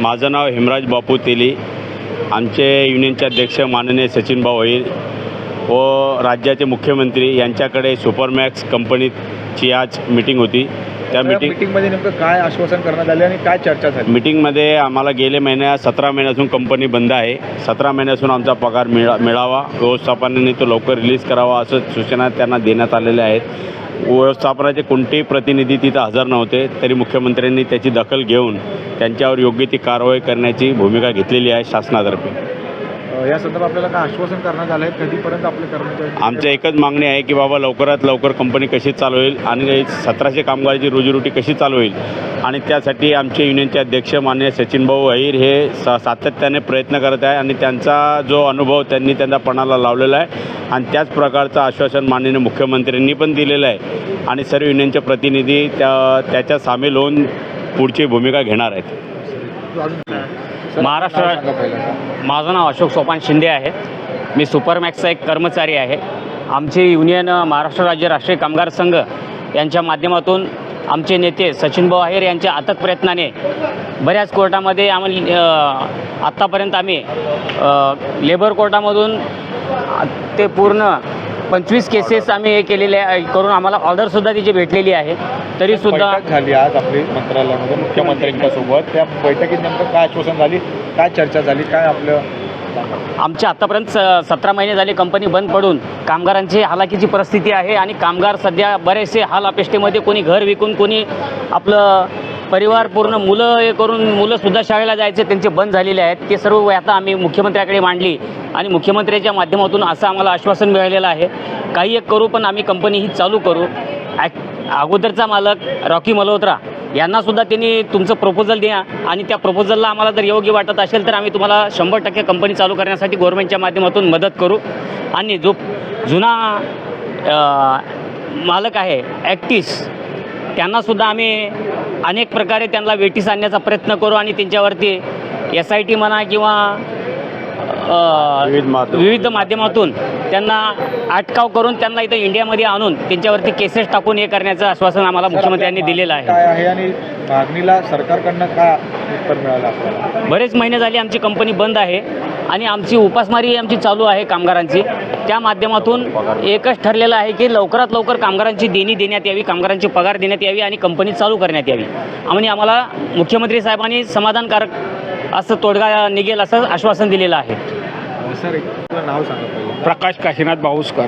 माझं नाव हेमराज बापू तेली. आमचे युनियनचे अध्यक्ष माननीय सचिन भाऊ अहिर व राज्याचे मुख्यमंत्री यांच्याकडे सुपरमॅक्स कंपनीची आज मीटिंग होती. त्या मीटिंग मीटिंगमध्ये नेमकं काय आश्वासन करण्यात आले आणि काय चर्चा झाली? मीटिंगमध्ये आम्हाला गेले महिन्या सतरा महिन्यापासून कंपनी बंद आहे. सतरा महिन्यापासून आमचा पगार मिळा मिळावा. व्यवस्थापनाने तो लवकर रिलीज करावा असं सूचना त्यांना देण्यात आलेल्या आहेत. व्यवस्थापनाचे कोणतेही प्रतिनिधी तिथं हजर नव्हते तरी मुख्यमंत्र्यांनी त्याची दखल घेऊन त्यांच्यावर योग्य ती कारवाई करण्याची भूमिका घेतलेली आहे शासनातर्फे. या संदर्भात आपल्याला काय आश्वासन करण्यात आलं आहे कधीपर्यंत आपले कर्मचारी आमच्या एकच मागणी आहे की बाबा लवकरात लवकर कंपनी कशी चालू होईल आणि सतराशे कामगाराची रोजीरोटी कशी चालू होईल. आणि त्यासाठी आमचे युनियनचे अध्यक्ष माननीय सचिन भाऊ अहिर हे सा सातत्याने प्रयत्न करत आहे आणि त्यांचा जो अनुभव त्यांनी त्यांना पणाला लावलेला आहे आणि त्याच प्रकारचं आश्वासन माननीय मुख्यमंत्र्यांनी पण दिलेलं आहे. आणि सर्व युनियनचे प्रतिनिधी त्या त्याच्यात सामील होऊन पुढची भूमिका घेणार आहेत. महाराष्ट्र- माझं नाव अशोक सोपान शिंदे आहे. मी सुपरमॅक्सचा एक कर्मचारी आहे. आमचे युनियन महाराष्ट्र राज्य राष्ट्रीय कामगार संघ यांच्या माध्यमातून आमचे नेते सचिनभाऊ आहेर यांच्या अथक प्रयत्नाने बऱ्याच कोर्टामध्ये आम्ही आत्तापर्यंत आम्ही लेबर कोर्टामधून ते पूर्ण पंचवीस केसेस आम्ही हे केलेले आहे. करून आम्हाला ऑर्डरसुद्धा तिची भेटलेली आहे. तरीसुद्धा झाली आज आपली मंत्रालयामध्ये मुख्यमंत्र्यांच्या सोबत. त्या बैठकीत नेमकं काय आश्वासन झाली? काय चर्चा झाली? काय आपलं. आमच्या आत्तापर्यंत सतरा महिने झाले कंपनी बंद पडून. कामगारांची हालाकीची परिस्थिती आहे आणि कामगार सध्या बरेचसे हाल अपेष्टेमध्ये कोणी घर विकून कोणी आपलं परिवार पूर्ण मुलं हे करून मुलंसुद्धा शाळेला जायचे त्यांचे बंद झालेले आहेत. ते सर्व आता आम्ही मुख्यमंत्र्याकडे मांडली आणि मुख्यमंत्र्याच्या माध्यमातून असं आम्हाला आश्वासन मिळालेलं आहे. काही एक करू पण आम्ही कंपनी ही चालू करू. ॲक अगोदरचा मालक रॉकी मल्होत्रा यांनासुद्धा त्यांनी तुमचं प्रपोजल द्या आणि त्या प्रपोजलला आम्हाला जर योग्य वाटत असेल तर आम्ही तुम्हाला शंभर टक्के कंपनी चालू करण्यासाठी गव्हर्नमेंटच्या माध्यमातून मदत करू. आणि जो जुना मालक आहे ॲक्टिस त्यांनासुद्धा आम्ही अनेक प्रकारे त्यांना वेटीस आणण्याचा प्रयत्न करू आणि त्यांच्यावरती एस आय टी म्हणा किंवा विविध माध्यम- विविध माध्यमातून त्यांना अटकाव करून त्यांना इथं इंडियामध्ये आणून त्यांच्यावरती केसेस टाकून हे करण्याचं आश्वासन आम्हाला मुख्यमंत्र्यांनी दिलेलं आहे. काय आहे आणि मागणीला सरकारकडनं काय उत्तर मिळालं आपल्याला? बरेच महिने झाले आमची कंपनी बंद आहे. आणि आमची उपासमारी आमची चालू आहे कामगारांची. त्या माध्यमातून एकच ठरलेलं आहे की लवकरात लवकर कामगारांची देणी देण्यात यावी कामगारांची पगार देण्यात यावी आणि कंपनी चालू करण्यात यावी. आणि आम्हाला मुख्यमंत्री साहेबांनी समाधानकारक असं तोडगा निघेल असं आश्वासन दिलेलं आहे. अ, सर एक आपलं नाव सांगा पहिलं. प्रकाश काशीनाथ बाऊसकर.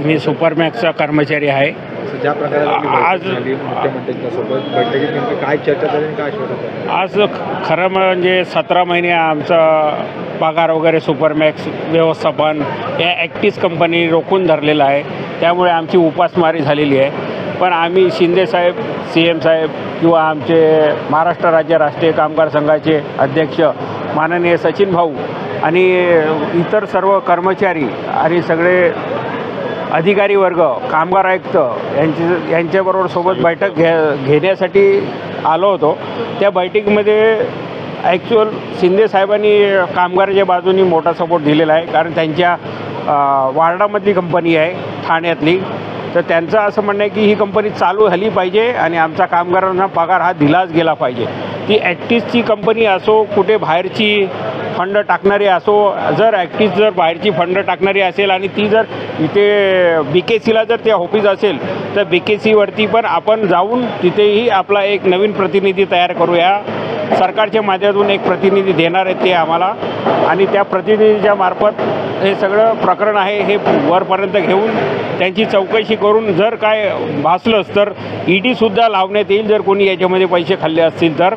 मी सुपरमॅक्सचा कर्मचारी आहे. ज्या प्रकारे आज- बैठकीत नेमकं काय चर्चा झाली आणि काय आश्वासन झालं आज ख- खरं म्हणजे सतरा महिने आमचा पगार वगैरे सुपरमॅक्स व्यवस्थापन या ॲक्टिस कंपनी रोखून धरलेलं आहे. त्यामुळे आमची उपासमारी झालेली आहे. पण आम्ही शिंदेसाहेब सी एम साहेब किंवा आमचे महाराष्ट्र राज्य राष्ट्रीय कामगार संघाचे अध्यक्ष माननीय सचिन भाऊ आणि इतर सर्व कर्मचारी आणि सगळे अधिकारी वर्ग कामगार आयुक्त यांचे यांच्याबरोबर सोबत बैठक घे घेण्यासाठी आलो होतो. त्या बैठकीमध्ये ॲक्च्युअल शिंदे साहेबांनी कामगाराच्या बाजूनी मोठा सपोर्ट दिलेला आहे. कारण त्यांच्या वार्डामधली कंपनी आहे ठाण्यातली. तर त्यांचं असं म्हणणं आहे की ही कंपनी चालू झाली पाहिजे आणि आमचा कामगारांना पगार हा दिलाच गेला पाहिजे. ती ॲक्टिसची कंपनी असो कुठे बाहेरची फंड टाकणारी असो जर ॲक्टिस जर बाहेरची फंड टाकणारी असेल आणि ती जर इथे बी के सीला जर ते ऑफिस असेल तर बी के सीवरती पण आपण जाऊन तिथेही आपला एक नवीन प्रतिनिधी तयार करूया. सरकारच्या माध्यमातून एक प्रतिनिधी देणार आहेत ते आम्हाला. आणि त्या प्रतिनिधीच्या मार्फत हे सगळं प्रकरण आहे हे वरपर्यंत घेऊन त्यांची चौकशी करून जर काय भासलंच तर ई डीसुद्धा लावण्यात येईल जर कोणी याच्यामध्ये पैसे खाल्ले असतील तर.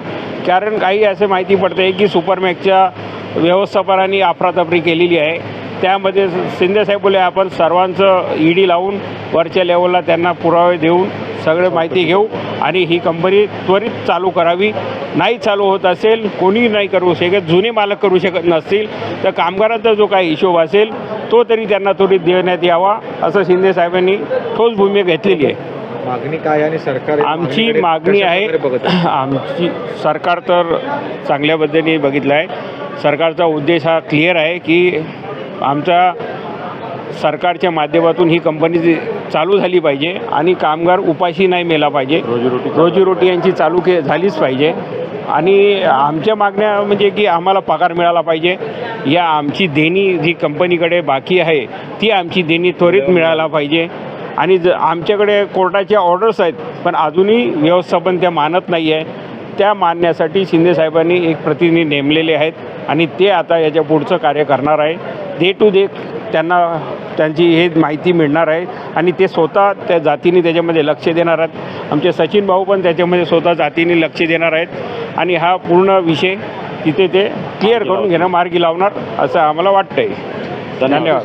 कारण काही असे माहिती पडते की सुपरमॅक्सच्या व्यवस्थापनाने अफरातफरी केलेली आहे. त्यामध्ये शिंदेसाहेब बोले आपण सर्वांचं ई डी लावून वरच्या लेवलला त्यांना पुरावे देऊन सगळे माहिती घेऊ आणि ही कंपनी त्वरित चालू करावी. नाही चालू होत असेल कोणी नाही करू शकत जुने मालक करू शकत नसतील तर कामगारांचा जो काही हिशोब असेल तो तरी त्यांना त्वरित देण्यात यावा असं शिंदे साहेबांनी ठोस भूमिका घेतलेली आहे. मागणी काय आणि सरकार आमची मागणी आहे? आमची सरकार तर चांगल्या पद्धतीने बघितलं आहे. सरकारचा उद्देश हा क्लिअर आहे की आमचा सरकारच्या माध्यमातून ही कंपनी चालू झाली पाहिजे आणि कामगार उपाशी नाही मेला पाहिजे. रोजीरोटी रोजीरोटी यांची चालू के झालीच पाहिजे. आणि आमच्या मागण्या म्हणजे की आम्हाला पगार मिळाला पाहिजे. या आमची देणी जी कंपनीकडे बाकी आहे ती आमची देणी त्वरित मिळायला पाहिजे. आणि ज आमच्याकडे कोर्टाच्या ऑर्डर्स आहेत पण अजूनही व्यवस्थापन त्या मानत नाही आहे त्या मानण्यासाठी शिंदेसाहेबांनी एक प्रतिनिधी नेमलेले आहेत आणि ते आता याच्या पुढचं कार्य करणार आहे. डे टू डे त्यांना त्यांची हे माहिती मिळणार आहे. आणि ते स्वतः त्या जातीने त्याच्यामध्ये लक्ष देणार आहेत. आमचे सचिन भाऊ पण त्याच्यामध्ये स्वतः जातीने लक्ष देणार आहेत. आणि हा पूर्ण विषय तिथे ते क्लिअर करून घेणं मार्गी लावणार असं आम्हाला वाटतं आहे धन्यवाद.